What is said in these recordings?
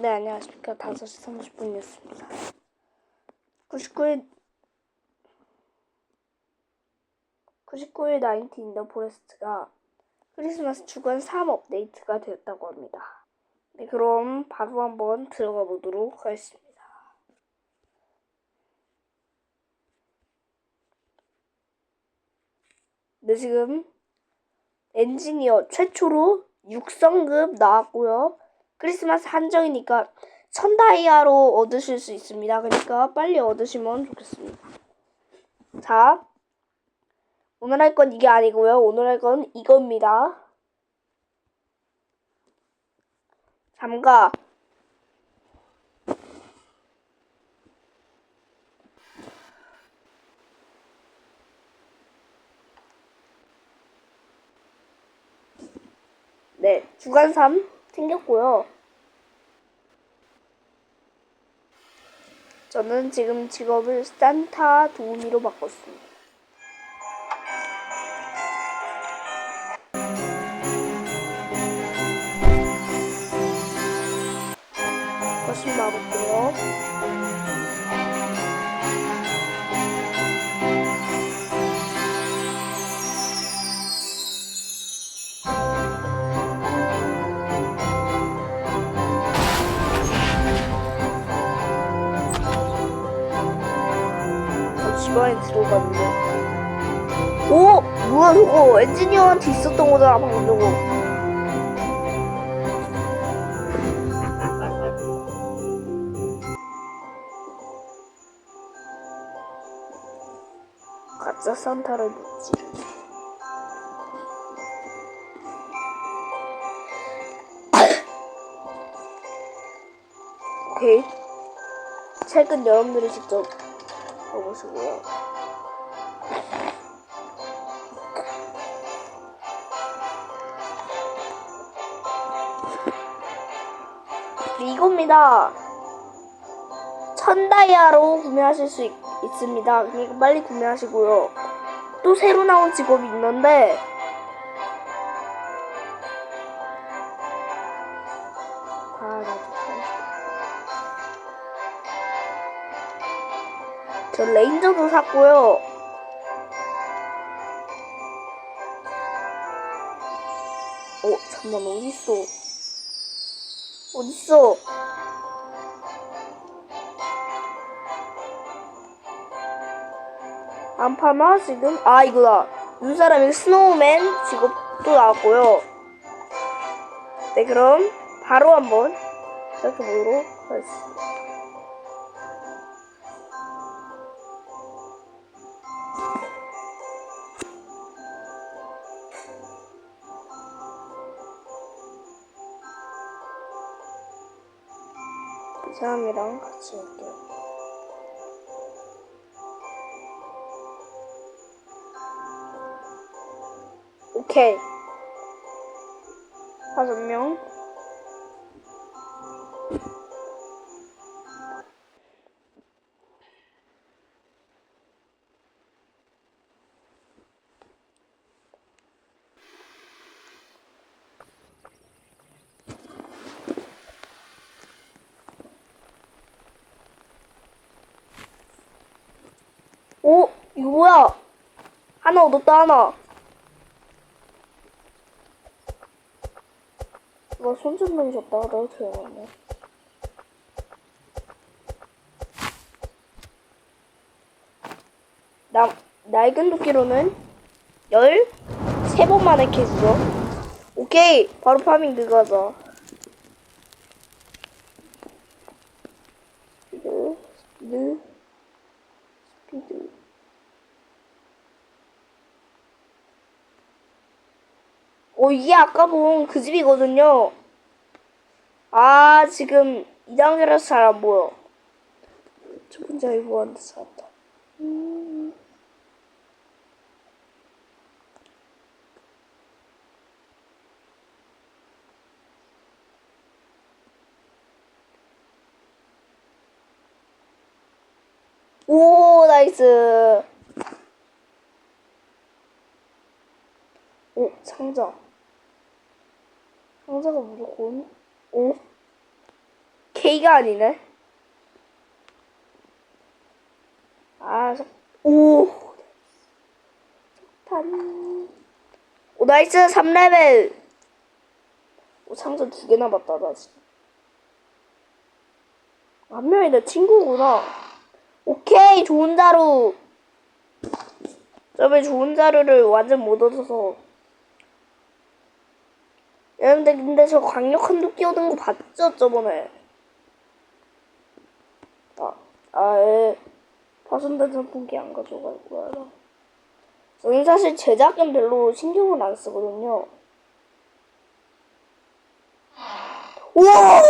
네, 안녕하십니까. 5시 30분이었습니다. 99일, 99일 나인틴 인더 포레스트가 크리스마스 주간 3 업데이트가 되었다고 합니다. 네, 그럼 바로 한번 들어가 보도록 하겠습니다. 네, 지금 엔지니어 최초로 6성급 나왔고요. 크리스마스 한정이니까 1000다이아로 얻으실 수 있습니다. 그러니까 빨리 얻으시면 좋겠습니다. 자, 오늘 할 건 이게 아니고요. 오늘 할 건 이겁니다. 잠가. 네, 주간 3 생겼고요. 저는 지금 직업을 산타 도우미로 바꿨습니다. 거신 봐볼게요. 집안에 들어갔는데. 오! 뭐야, 저거. 엔지니어한테 있었던 거잖아, 방금 저거. 가짜 산타를 묻지. 오케이. 책은 여러분들이 직접 읽어보시고요. 이겁니다. 천 다이아로 구매하실 수 있, 있습니다. 그러니까 빨리 구매하시고요. 또 새로 나온 직업이 있는데 저 레인저도 샀고요. 어, 잠만 어딨어? 어딨어? 안 파나 지금? 아 이거다. 눈사람이 스노우맨 직업도 나왔고요. 네 그럼 바로 한번 시작해 보도록 하겠습니다. 이 사람이랑 같이 할게요. 오케이. 다섯 명. 하나 얻었다, 하나. 나 손전등이 졌다. 나도 돼야겠네. 나, 낡은 도끼로는 13번 만에 캐주죠. 오케이! 바로 파밍 들어가자. 스피드, 스피드, 스피드. 어, 이게 아까 본 그 집이거든요. 아, 지금 2단계라서 잘 안 보여. 첫 번째 아이브한테 살았다. 음. 오, 나이스. 오, 상자. 상자가 무조건 오. K가 아니네. 아, 석, 오. 석탄. 오, 나이스, 3레벨. 오, 상점 두개 남았다, 나 지금. 한 명이 내 친구구나. 오케이, 좋은 자루. 저번에 좋은 자루를 완전 못 얻어서. 여러분들, 근데 저 강력한 도끼 얻은 거 봤죠, 저번에? 아, 아, 예. 파손된 선풍기 안 가져갈 거야. 저는 사실 제작은 별로 신경을 안 쓰거든요. 우와!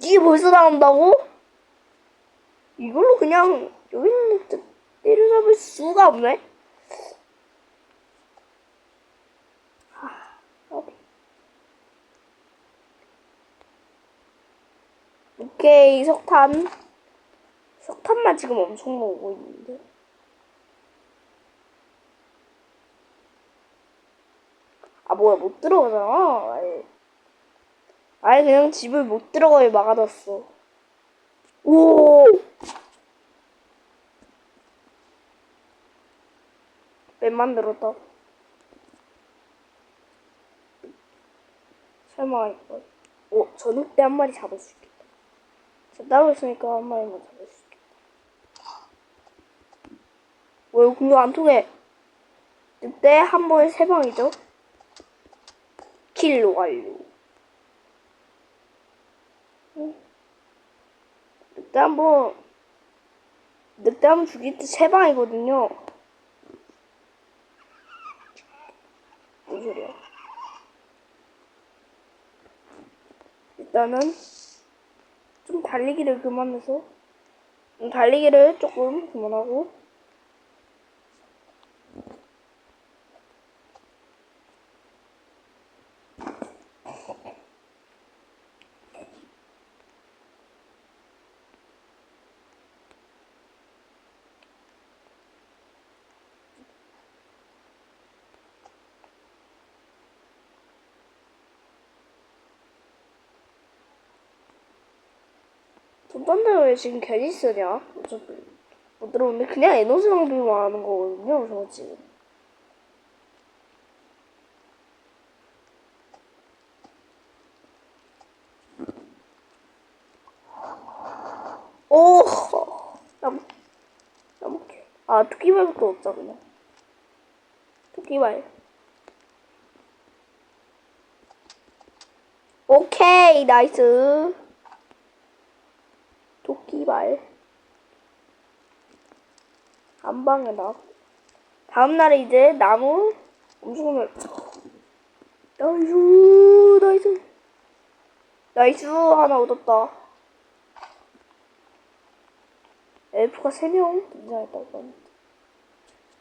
이게 벌써 나온다고? 이걸로 그냥 여기 있는 데 때려잡을 수가 없네. 하, 어디? 오케이 석탄. 석탄만 지금 엄청 모으고 있는데. 아 뭐야 못 들어가잖아. 아예. 아예 그냥 집을 못 들어가게 막아놨어. 오. 맵 만 들었다. 설마 이거. 오, 저 늑대 한 마리 잡을 수 있겠 다. 저 따로 있으니까 한 마리만 잡을 수 있겠다. 왜 공격 안 통해? 늑대 한 번에 세 방이죠? 킬로 완료. 응. 늑대 한 번, 늑대 한 번 죽일 때 세 방이거든요. 뭔 소리야? 일단은 좀 달리기를 그만해서 음, 달리기를 조금 그만하고 돈 딴다고 왜 지금 괜히 쓰냐? 어차피 못 들어오는데 그냥 에너지 낭비만 하는 거거든요 저 지금. 오! 나무 나무 아 토끼발부터 없자 그냥. 토끼발. 오케이 나이스 토끼발 한 방에 나 다음 날에 이제 나무 엄청 많 나이스 나이스. 나이스 하나 얻었다. 엘프가 3명 등장했다고 하는데.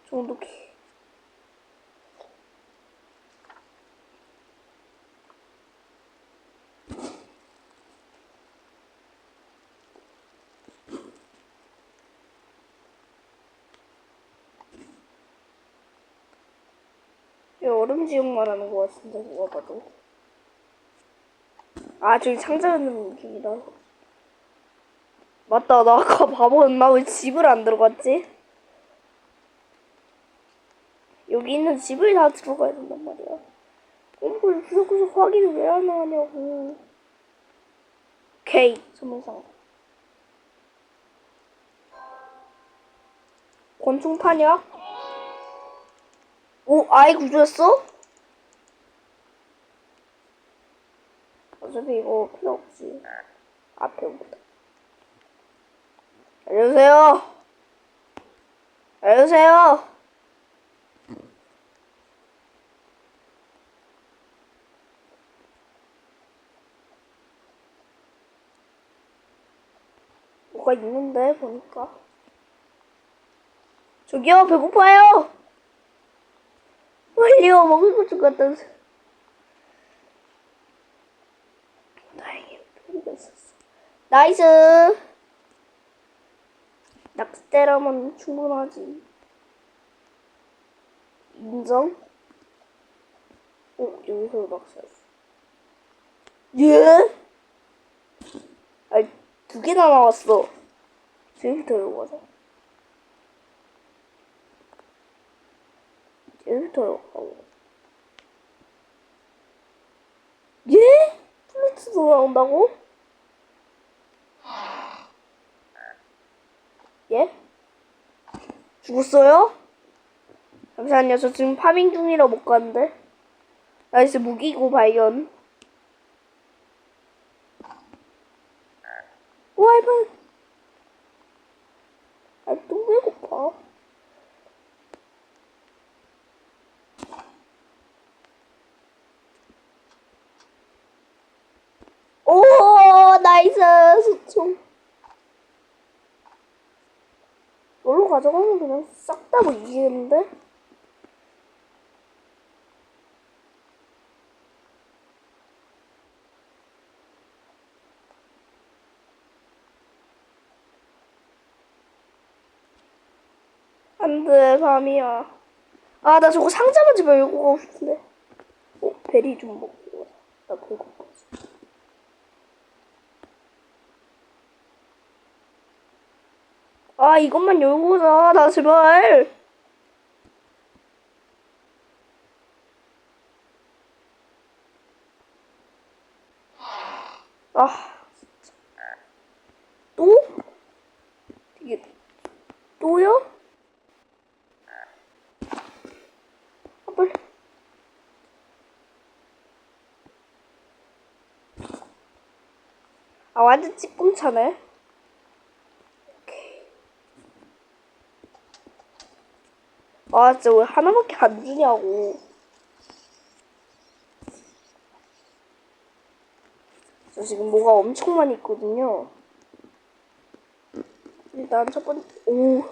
정도키 이 얼음 지역 말하는 것 같은데 누가 봐도. 아 저기 상자 있는 느낌이다 맞다 나 아까 바보였나 왜 집을 안 들어갔지? 여기 있는 집을 다 들어가야 된단 말이야. 이걸 구석구석 확인을 왜 안 하냐고. 오케이 소문상. 권총 탄약 오, 아이 구조였어? 어차피 이거 필요 없지. 앞에 오다. 알려주세요. 알려주세요. 뭐가 있는데 보니까. 저기요 배고파요. 빨리요 먹을 것 좀 갖다 주세요. 나이스. 낚싯대라면 충분하지. 인정? 어 여기서 낚시했어. 예? 아니, 두 개나 나왔어. 지금부터 이거 가자. 가고. 예? 플루트도 나온다고? 예? 죽었어요? 잠시만요. 저 지금 파밍 중이라 못 가는데. 나이스 무기고 발견. 와, 이번. 아, 또 배고파. 오, 나이스, 수총. 이걸로 가져가면 그냥 싹 다 뭐 이기겠는데? 안 돼, 밤이야. 아, 나 저거 상자 먼저 열고 가고 싶은데. 어, 베리 좀 먹고. 나 배고파. 아, 이것만 열고 자. 나 제발. 아. 또? 이게, 또요? 아, 빨리. 아, 완전 찌꿈차네. 오케이. 아, 진짜 왜 하나밖에 안 주냐고. 저 지금 뭐가 엄청 많이 있거든요. 일단 첫 번째, 오.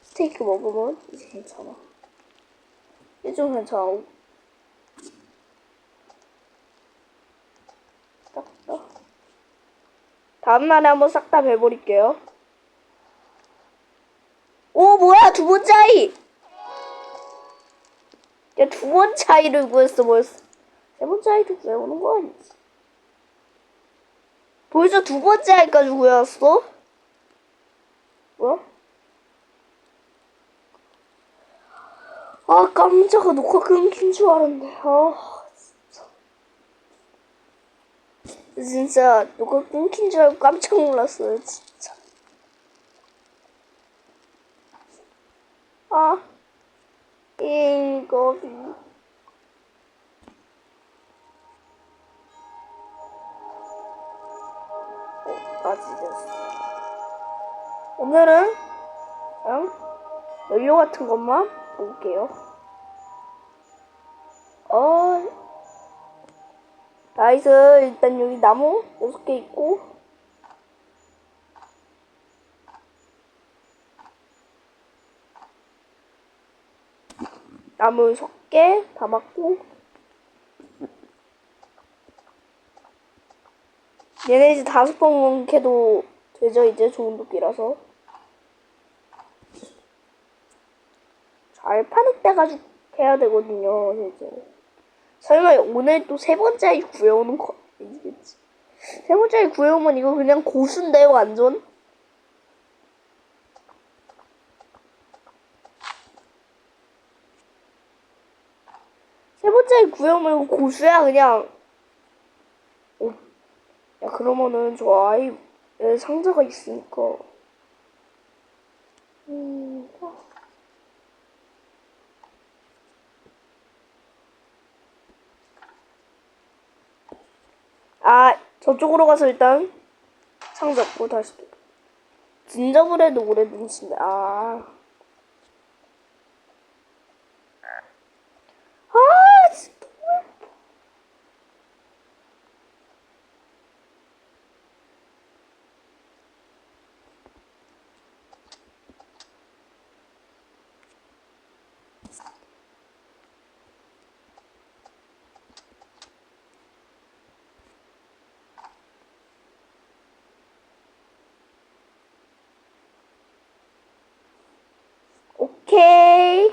스테이크 먹으면 이제 괜찮아. 이제 좀 괜찮아. 딱, 딱. 다음날에 한번 싹 다 배버릴게요. 오, 뭐야, 두 번째 아이! 야, 두 번째 아이를 구했어, 뭐였어. 세 번째 아이도 구해오는 거 아니지? 벌써 두 번째 아이까지 구해왔어? 뭐야? 아, 깜짝아, 녹화 끊긴 줄 알았네. 아, 진짜. 진짜, 녹화 끊긴 줄 알고 깜짝 놀랐어요, 진짜. 아, 이거, 어, 빠지겠어. 오늘은 그냥 연료 같은 것만 볼게요. 어, 나이스. 일단 여기 나무 6개 있고. 나무 6개 담았고. 얘네 이제 다섯 번 캐도 되죠, 이제 좋은 도끼라서. 잘 파는 때가 쭉 해야 되거든요, 이제. 설마 오늘 또 세 번째 구해오는 거 아니겠지? 세 번째 구해오면 이거 그냥 고수인데요, 완전? 이거 고수야, 그냥. 어. 야, 그러면은 저 아이 에 상자가 있으니까. 음, 아, 저쪽으로 가서 일단 창 잡고 다시 또. 진저브레드 침대. 아. 아, 오케이.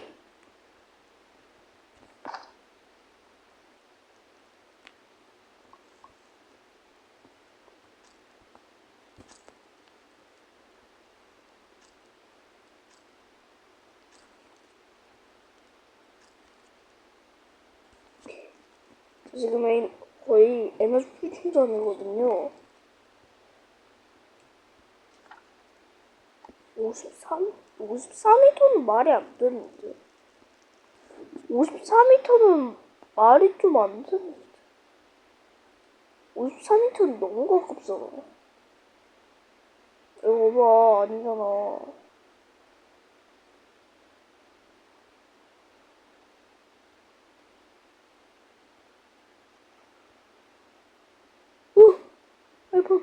지금은 거의 에너지 충전이거든요. 53? 54m는 말이 안 되는데. 54m는 말이 좀 안 되는데. 54m는 너무 가깝잖아. 이거 봐, 아니잖아. 오! 아이고.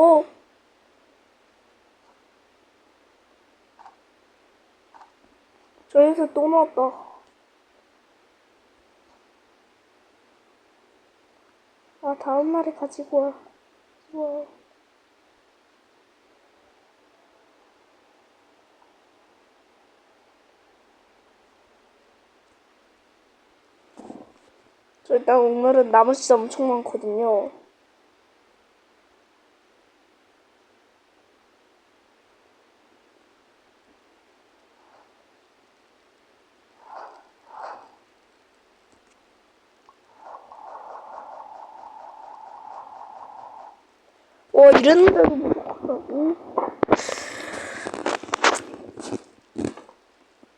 오! 저기서 또 나왔다. 아, 다음 날에 가지고 와. 와. 저 일단 오늘은 시간 엄청 많거든요. 와 이랬는데도 못하고.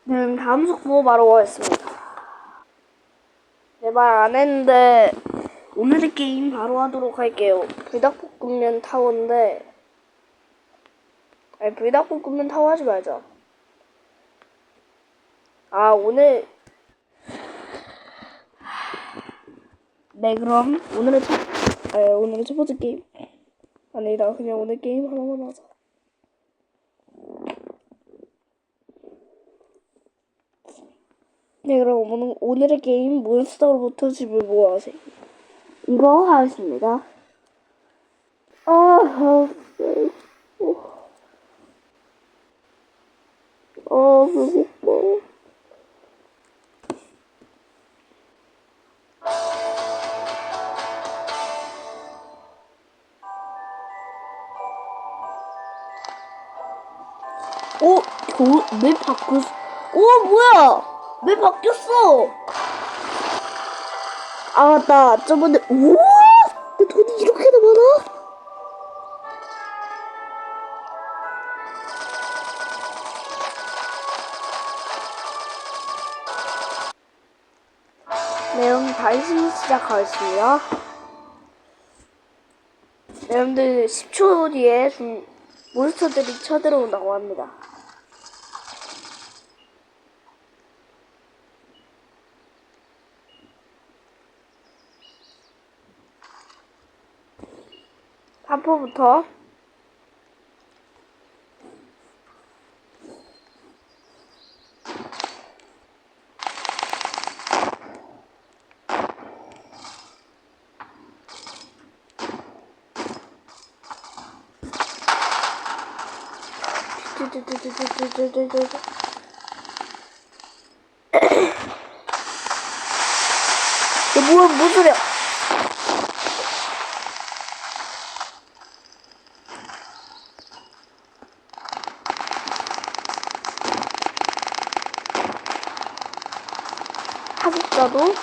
네, 다음 속보 바로 가겠습니다. 내 말 안 했는데 오늘의 게임 바로 하도록 할게요. 불닭볶음면 타워인데 아니 불닭볶음면 타워 하지 말자. 아 오늘 네 그럼 오늘의 첫 아, 오늘의 첫 번째 게임 아니다 그냥 오늘 게임 하나만 하자. 네 그럼 오늘, 오늘의 게임 몬스터로부터 집을 모아세요. 이거 하겠습니다. 아, 아, 어, 배 아, 맞다. 저번에, 우와! 내 돈이 이렇게나 많아? 네, 그럼 다시 시작하겠습니다. 네, 여러분들 10초 뒤에 좀 몬스터들이 쳐들어온다고 합니다. 파포부터 이거 뭐야 무슨 소리야 하급자도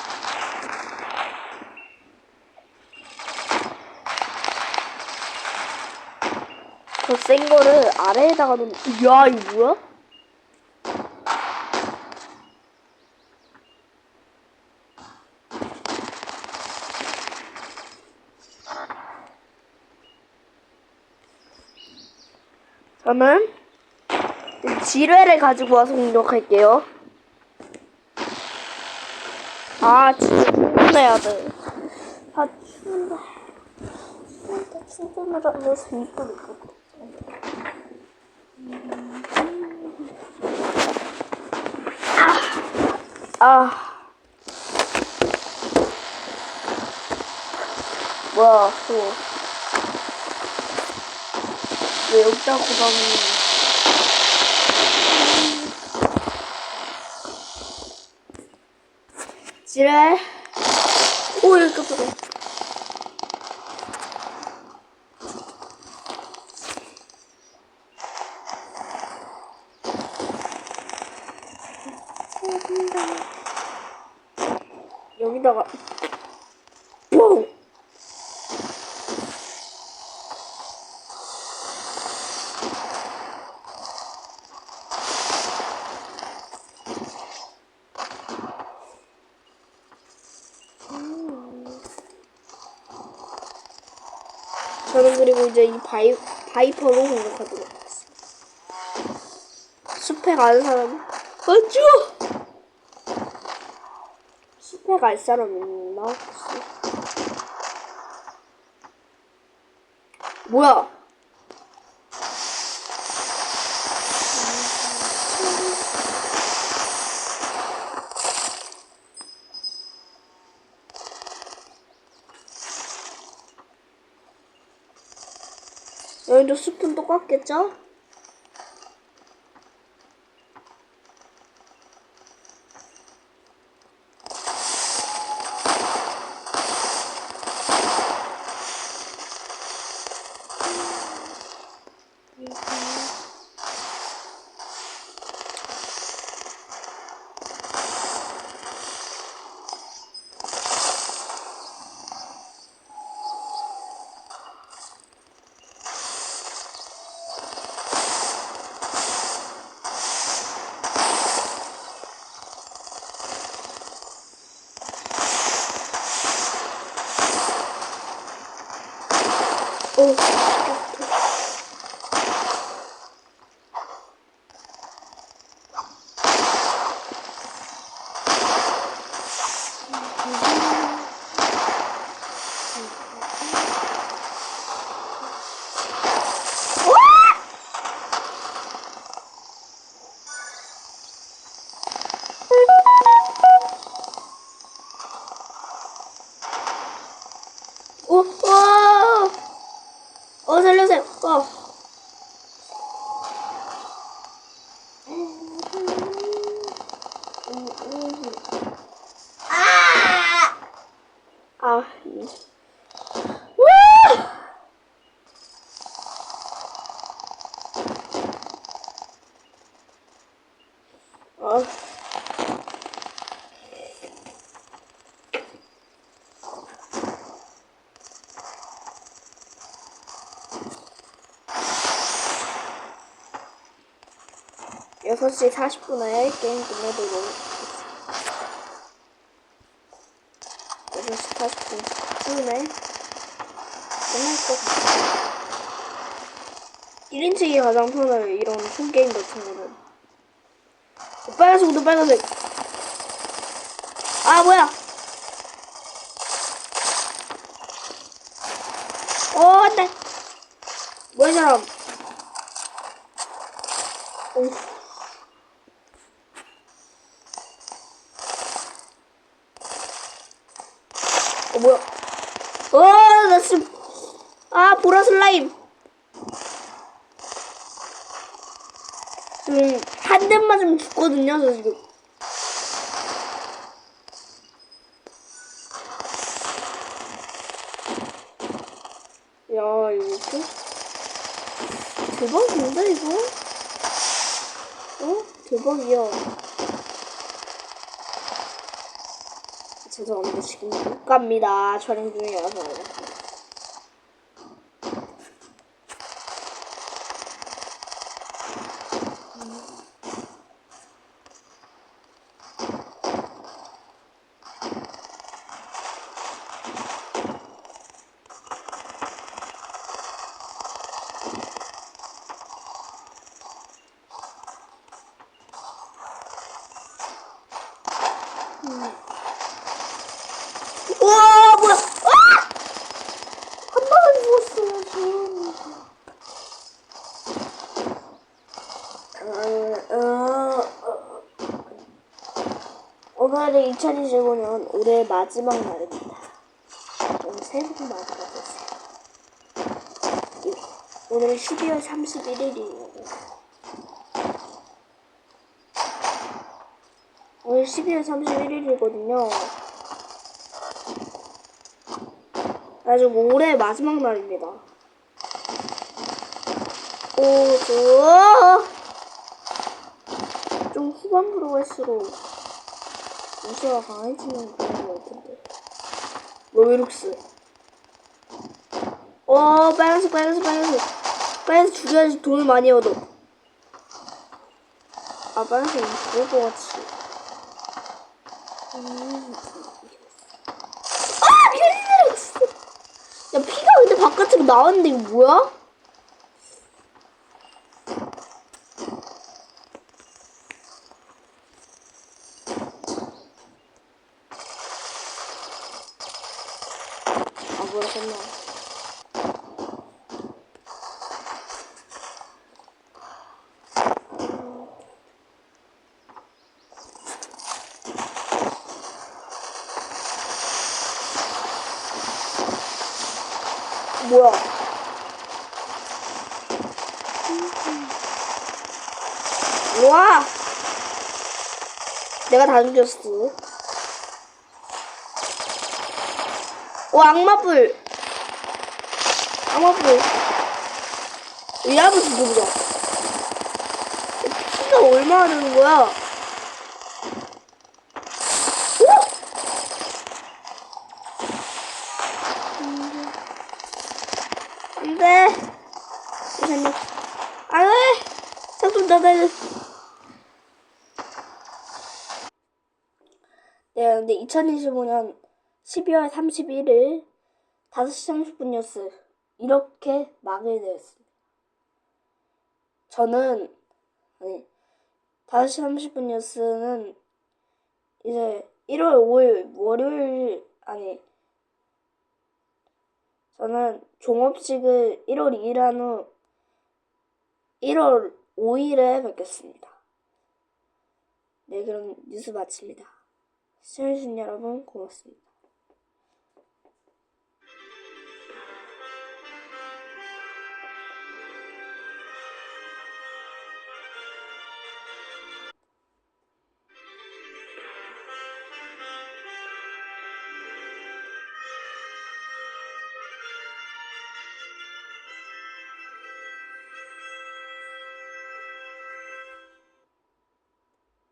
더센 거를 아래에다가 놓는 야 이거 뭐야? 저는 지뢰를 가지고 와서 공격할게요. 아, 진짜 충분해야 돼. 아, 충분해. 충분해, 충분을 안 해서 이쁘게 입고. 아. 아. 뭐야, 또. 왜 여기다 고다니 지뢰. 오, 여기 깜짝이야. 간다. 여기다가 뽕! 이 바이, 바이퍼로 공격하도록 하겠습니다. 숲에 가는 사람, 어쭈! 숲에 갈 사람 있나, 혹시? 뭐야? 여기도 숲은 똑같겠죠? 오, 오, 와! 어, 살려주세요. 어. 아! 아, 이. 와! 아. 여섯 시 40분에 게임 끝내도록 하겠습니다. 6시 40분 후에 끝날 것 같아요. 1인칭이 가장 편해요. 이런 폰게임 같은 거는. 어, 빨간색부터 빨간색. 아, 뭐야! 어, 안 돼! 뭐야, 이 사람. 오. 어 뭐야? 어, 나 지금 아 보라 슬라임. 지금 한 대만 맞으면 죽거든요, 저 지금. 야, 이거 또 대박인데 이거? 어? 대박이야. 죄송합니다. 지금 못 갑니다. 촬영 중이라서. 우와, 뭐야? 아! 한 방에 죽었어요, 지금. 어, 어, 어. 오늘이 2025년 올해 마지막 날입니다. 오늘 새해 복 많이 받으세요. 이- 오늘 12월 31일이에요. 오늘 12월 31일이거든요. 아주 올해 마지막 날입니다. 오, 저, 좀 후반부로 갈수록 우수가 강해지는 그런 거 같은데. 로이룩스. 어, 빨간색, 빨간색, 빨간색. 빨간색 죽여야지 돈을 많이 얻어. 아, 빨간색 죽을 것 같이. 음. 아, 내렸어. 야, 피가 근데 바깥으로 나왔는데 이거 뭐야? 아, 뭐야, 설마. 뭐야? 와! 내가 다 죽였어. 오, 악마불! 악마불. 이하부터 누구야? 피가 얼마나 되는 거야? 오! 안 돼. 잠시만요. 안 돼! 자꾸 나를. 네, 근데 2025년 12월 31일 5시 30분 뉴스 이렇게 막을 내었습니다. 저는 아니 5시 30분 뉴스는 이제 1월 5일 월요일 아니 저는 종업식을 1월 2일 한 후 1월 5일에 뵙겠습니다. 네, 그럼 뉴스 마칩니다. 시청해주신 여러분 고맙습니다.